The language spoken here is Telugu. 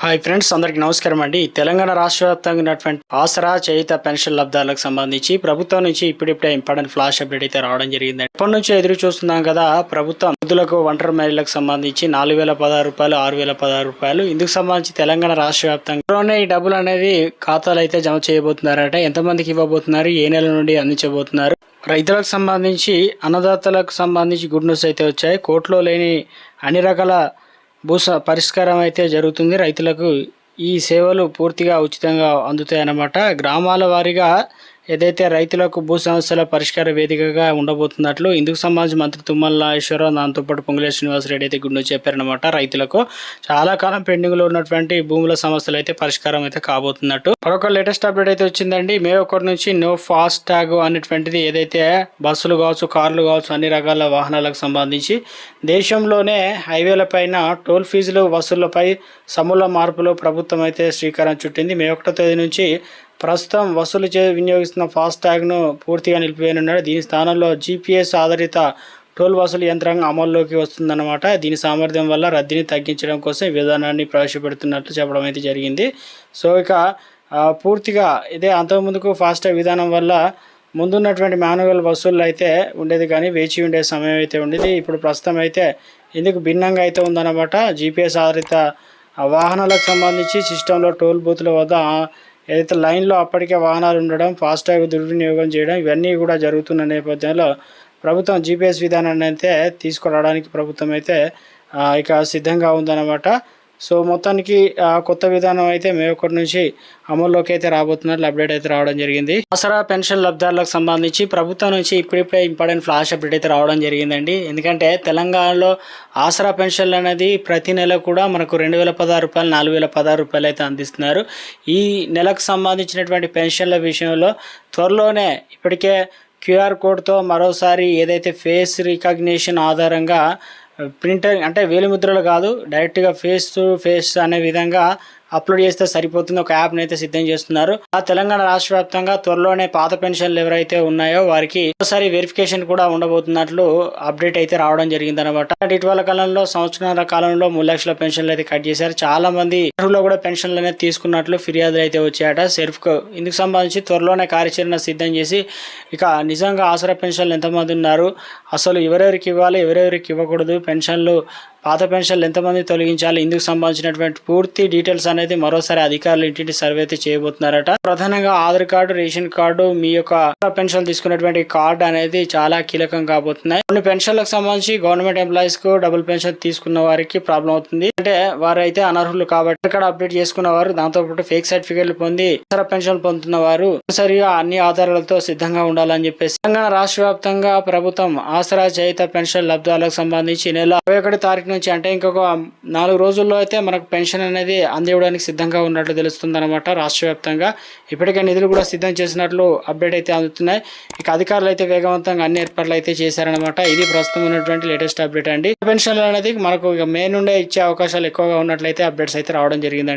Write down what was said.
హాయ్ ఫ్రెండ్స్ అందరికీ నమస్కారం అండి. తెలంగాణ రాష్ట్ర వ్యాప్తంగా ఉన్నటువంటి ఆసరా చేయిత పెన్షన్ లబ్ధాలకు సంబంధించి ప్రభుత్వం నుంచి ఇప్పుడిప్పుడే ఇంపార్టెంట్ ఫ్లాష్ అప్డేట్ అయితే రావడం జరిగింది ఎప్పటి నుంచి ఎదురు చూస్తున్నాం కదా ప్రభుత్వం వృద్ధులకు ఒంటరి మహిళలకు సంబంధించి నాలుగు వేల పదహారు రూపాయలు ఆరు వేల పదహారు రూపాయలు. ఇందుకు సంబంధించి తెలంగాణ రాష్ట్ర వ్యాప్తంగా ఈ డబ్బులు అనేది ఖాతాలు అయితే జమ చేయబోతున్నారట. ఎంతమందికి ఇవ్వబోతున్నారు? ఏ నెల నుండి అందించబోతున్నారు? రైతులకు సంబంధించి అన్నదాతలకు సంబంధించి గుడ్ న్యూస్ అయితే వచ్చాయి. కోర్టులో లేని అన్ని రకాల భూ పరిష్కారం అయితే జరుగుతుంది. రైతులకు ఈ సేవలు పూర్తిగా ఉచితంగా అందుతాయన్నమాట. గ్రామాల వారీగా ఏదైతే రైతులకు భూ సమస్యల పరిష్కార వేదికగా ఉండబోతున్నట్లు ఇందుకు సంబంధించి మంత్రి తుమ్మల ఈశ్వరరావు దాంతోపాటు పొంగులే శ్రీనివాసరెడ్డి అయితే గుండు చెప్పారనమాట రైతులకు చాలా కాలం పెండింగ్లో ఉన్నటువంటి భూముల సమస్యలు అయితే పరిష్కారం అయితే కాబోతున్నట్టు. మరొక లేటెస్ట్ అప్డేట్ అయితే వచ్చిందండి. మే ఒకటి నుంచి నో ఫాస్ట్ ట్యాగ్ అనేటువంటిది ఏదైతే బస్సులు కావచ్చు కార్లు కావచ్చు అన్ని రకాల వాహనాలకు సంబంధించి దేశంలోనే హైవేల పైన టోల్ ఫీజులు వసూళ్ళపై సమూల మార్పులు ప్రభుత్వం అయితే శ్రీకారం చుట్టింది. మే ఒకటో తేదీ నుంచి ప్రస్తుతం వసూలు చే వినియోగిస్తున్న ఫాస్టాగ్ను పూర్తిగా నిలిపివేయనున్నాడు. దీని స్థానంలో జీపీఎస్ ఆధారిత టోల్ వసూలు యంత్రాంగం అమల్లోకి వస్తుందన్నమాట. దీని సామర్థ్యం వల్ల రద్దీని తగ్గించడం కోసం ఈ విధానాన్ని ప్రవేశపెడుతున్నట్లు చెప్పడం అయితే జరిగింది. సో ఇక పూర్తిగా ఇదే అంతకుముందుకు ఫాస్టాగ్ విధానం వల్ల ముందున్నటువంటి మాన్యువల్ వసూళ్ళు అయితే ఉండేది కానీ వేచి ఉండే సమయం అయితే ఉండేది. ఇప్పుడు ప్రస్తుతం అయితే ఇందుకు భిన్నంగా అయితే ఉందన్నమాట. జీపీఎస్ ఆధారిత వాహనాలకు సంబంధించి సిస్టంలో టోల్ బూత్ల వద్ద ఏదైతే లైన్లో అప్పటికే వాహనాలు ఉండడం ఫాస్టాగ్ దుర్వినియోగం చేయడం ఇవన్నీ కూడా జరుగుతున్న నేపథ్యంలో ప్రభుత్వం జీపీఎస్ విధానాన్ని అయితే తీసుకురావడానికి ప్రభుత్వం అయితే ఇక సిద్ధంగా ఉందన్నమాట. సో మొత్తానికి ఆ కొత్త విధానం అయితే మే ఒకటి నుంచి అమల్లోకి అయితే రాబోతున్నట్లు అప్డేట్ అయితే రావడం జరిగింది. ఆసరా పెన్షన్ లబ్ధారులకు సంబంధించి ప్రభుత్వం నుంచి ఇప్పుడిప్పుడే ఇంపార్టెంట్ ఫ్లాష్ అప్డేట్ అయితే రావడం జరిగిందండి. ఎందుకంటే తెలంగాణలో ఆసరా పెన్షన్లు అనేది ప్రతి నెల కూడా మనకు రెండు వేల పదహారు రూపాయలు నాలుగు వేల పదహారు రూపాయలు అయితే అందిస్తున్నారు. ఈ నెలకు సంబంధించినటువంటి పెన్షన్ల విషయంలో త్వరలోనే ఇప్పటికే క్యూఆర్ కోడ్తో మరోసారి ఏదైతే ఫేస్ రికగ్నిషన్ ఆధారంగా ప్రింటర్ అంటే వేలిముద్రలు కాదు డైరెక్ట్గా ఫేస్ టు ఫేస్ అనే విధంగా అప్లోడ్ చేస్తే సరిపోతుంది. ఒక యాప్ని అయితే సిద్ధం చేస్తున్నారు. ఆ తెలంగాణ రాష్ట్ర వ్యాప్తంగా త్వరలోనే పాత పెన్షన్లు ఎవరైతే ఉన్నాయో వారికి ఒకసారి వెరిఫికేషన్ కూడా ఉండబోతున్నట్లు అప్డేట్ అయితే రావడం జరిగింది అనమాట ఇటీవల కాలంలో సంవత్సరాల కాలంలో మూడు లక్షల పెన్షన్లు అయితే కట్ చేశారు. చాలా మంది అర్హులు కూడా పెన్షన్లు అనేది తీసుకున్నట్లు ఫిర్యాదులు అయితే వచ్చాయట. సెర్ఫ్ ఇందుకు సంబంధించి త్వరలోనే కార్యాచరణ సిద్ధం చేసి ఇక నిజంగా ఆసరా పెన్షన్లు ఎంతమంది ఉన్నారు? అసలు ఎవరెవరికి ఇవ్వాలి? ఎవరెవరికి ఇవ్వకూడదు? పెన్షన్లు పాత పెన్షన్లు ఎంతమంది తొలగించాలి ఇందుకు సంబంధించినటువంటి పూర్తి డీటెయిల్స్ అనేది మరోసారి అధికారులు ఇంటింటి సర్వే అయితే చేయబోతున్నారట. ప్రధానంగా ఆధార్ కార్డు రేషన్ కార్డు మీ యొక్క పెన్షన్ తీసుకున్నటువంటి కార్డు అనేది చాలా కీలకం కాబోతున్నాయి. కొన్ని పెన్షన్లకు సంబంధించి గవర్నమెంట్ ఎంప్లాయీస్కు డబుల్ పెన్షన్ తీసుకున్న వారికి ప్రాబ్లం అవుతుంది. అంటే వారైతే అనర్హులు కాబట్టి ఇక్కడ అప్డేట్ చేసుకున్న వారు దాంతో పాటు ఫేక్ సర్టిఫికేట్లు పొంది ఇతర పెన్షన్ పొందుతున్న వారు సరిగా అన్ని ఆధారాలతో సిద్ధంగా ఉండాలని చెప్పేసి తెలంగాణ రాష్ట్ర వ్యాప్తంగా ప్రభుత్వం ఆసరా చేయిత పెన్షన్ లబ్ధాలకు సంబంధించి నెల ఇరవై ఒకటి తారీఖు నుంచి అంటే ఇంకొక నాలుగు రోజుల్లో అయితే మనకు పెన్షన్ అనేది అందివ్వడానికి సిద్ధంగా ఉన్నట్లు తెలుస్తుంది అనమాట రాష్ట్ర వ్యాప్తంగా ఇప్పటికే నిధులు కూడా సిద్ధం చేసినట్లు అప్డేట్ అయితే అందుతున్నాయి. ఇక అధికారులు అయితే వేగవంతంగా అన్ని ఏర్పాట్లు అయితే చేశారనమాట ఇది ప్రస్తుతం ఉన్నటువంటి లేటెస్ట్ అప్డేట్ అండి. పెన్షన్లు అనేది మనకు ఇక మే నుండే ఇచ్చే అవకాశాలు ఎక్కువగా ఉన్నట్లయితే అప్డేట్స్ అయితే రావడం జరిగిందండి.